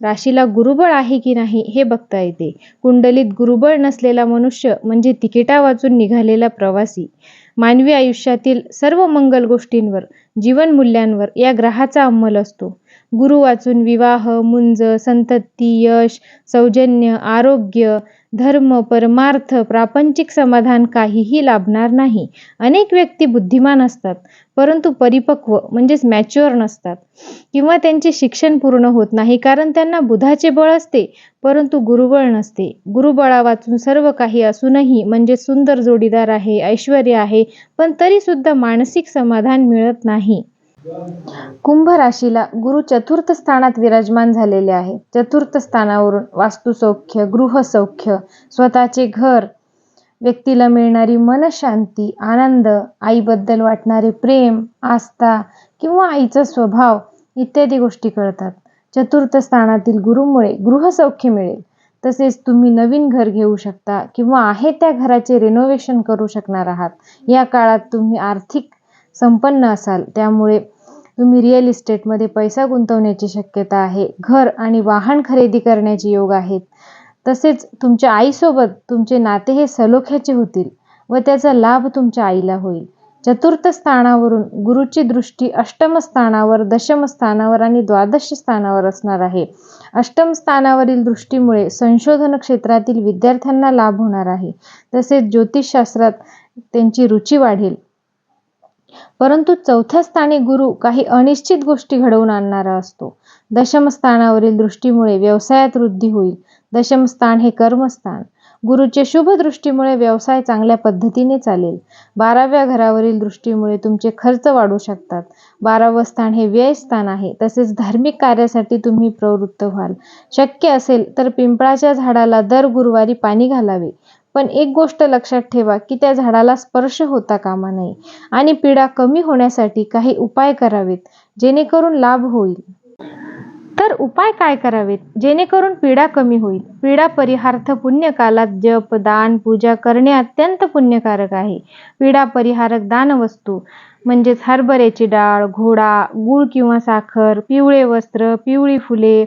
राशीला गुरुबळ आहे की नाही हे बघता येते. कुंडलीत गुरुबळ नसलेला मनुष्य म्हणजे तिकिटा वाचून निघालेला प्रवासी. मानवी आयुष्यातील सर्व मंगल गोष्टींवर जीवनमूल्यांवर या ग्रहाचा अंमल असतो. गुरु वाचून विवाह मुंज संतती यश सौजन्य आरोग्य धर्म परमार्थ प्रापंचिक समाधान काहीही लाभणार नाही. अनेक व्यक्ती बुद्धिमान असतात परंतु परिपक्व म्हणजेच मॅच्युअर नसतात. किंवा त्यांचे शिक्षण पूर्ण होत नाही कारण त्यांना बुधाचे बळ असते परंतु गुरुबळ नसते. गुरुबळा वाचून सर्व काही असूनही म्हणजे सुंदर जोडीदार आहे ऐश्वर आहे पण तरीसुद्धा मानसिक समाधान मिळत नाही. कुंभ राशीला गुरु चतुर्थ स्थानात विराजमान झालेले आहे. चतुर्थ स्थानावरून वास्तुसौख्य गृहसौख्य स्वतःचे घर व्यक्तीला मिळणारी मनशांती आनंद आईबद्दल वाटणारे प्रेम आस्था किंवा आईचा स्वभाव इत्यादी गोष्टी कळतात. चतुर्थ स्थानातील गुरुमुळे गृहसौख्य मिळेल. तसेच तुम्ही नवीन घर घेऊ शकता किंवा आहे त्या घराचे रिनोव्हेशन करू शकणार आहात. या काळात तुम्ही आर्थिक संपन्न असाल. त्यामुळे तुम्ही रिअल इस्टेटमध्ये पैसा गुंतवण्याची शक्यता आहे. घर आणि वाहन खरेदी करण्याचे योग आहेत. तसेच तुमच्या आईसोबत तुमचे नाते हे सलोख्याचे होतील व त्याचा लाभ तुमच्या आईला होईल. चतुर्थ स्थानावरून गुरुची दृष्टी अष्टम स्थानावर दशम स्थानावर आणि द्वादश स्थानावर असणार आहे. अष्टम स्थानावरील दृष्टीमुळे संशोधन क्षेत्रातील विद्यार्थ्यांना लाभ होणार आहे. तसेच ज्योतिषशास्त्रात त्यांची रुची वाढेल. परंतु चौथ्या स्थानी गुरु काही अनिश्चित गोष्टी घडवून आणणारा असतो. दशम स्थानावरील दृष्टीमुळे व्यवसायात वृद्धी होईल. दशमस्थान हे कर्मस्थान. गुरुचे शुभ दृष्टीमुळे व्यवसाय चांगल्या पद्धतीने चालेल. बाराव्या घरावरील दृष्टीमुळे तुमचे खर्च वाढू शकतात. बारावं स्थान हे व्यय स्थान आहे. तसेच धार्मिक कार्यासाठी तुम्ही प्रवृत्त व्हाल. शक्य असेल तर पिंपळाच्या झाडाला दर गुरुवारी पाणी घालावे. पण एक गोष्ट लक्षात ठेवा की त्या झाडाला स्पर्श होता कामा नये आणि पीडा कमी होण्यासाठी काही उपाय करावेत जेणेकरून लाभ होईल. तर उपाय काय करावेत? जेणेकरून पीडा कमी होईल. पीडा परिहार्थ पुण्यकालात जप दान पूजा करणे अत्यंत पुण्यकारक आहे. पीडा परिहारक दानवस्तू म्हणजेच हरभऱ्याची डाळ घोडा गूळ किंवा साखर पिवळे वस्त्र पिवळी फुले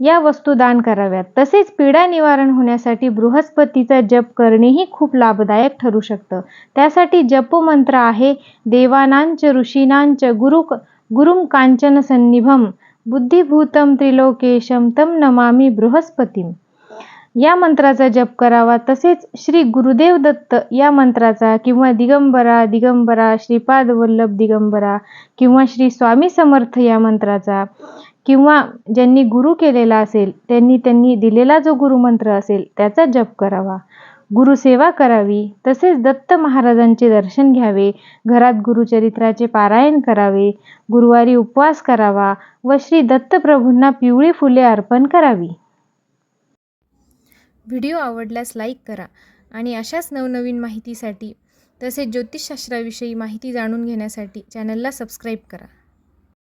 या वस्तू दान कराव्यात. तसेच पीडा निवारण होण्यासाठी बृहस्पतीचा जप करणेही खूप लाभदायक ठरू शकतं. त्यासाठी जपमंत्र आहे देवानांच ऋषीनांच गुरु गुरुम कांचन सन्निभम बुद्धिभूतम त्रिलोकेशम तम नमामी बृहस्पतीम. या मंत्राचा जप करावा. तसेच श्री गुरुदेव दत्त या मंत्राचा किंवा दिगंबरा दिगंबरा श्रीपाद वल्लभ दिगंबरा किंवा श्री स्वामी समर्थ या मंत्राचा किंवा ज्यांनी गुरु केलेला असेल त्यांनी त्यांनी दिलेला जो गुरुमंत्र असेल त्याचा जप करावा. गुरुसेवा करावी तसेच दत्त महाराजांचे दर्शन घ्यावे घरात गुरुचरित्राचे पारायण करावे गुरुवारी उपवास करावा व श्री दत्तप्रभूंना पिवळी फुले अर्पण करावी. व्हिडिओ आवडल्यास लाईक करा आणि अशाच नवनवीन माहितीसाठी तसेच ज्योतिषशास्त्राविषयी माहिती जाणून घेण्यासाठी चॅनलला सबस्क्राईब करा.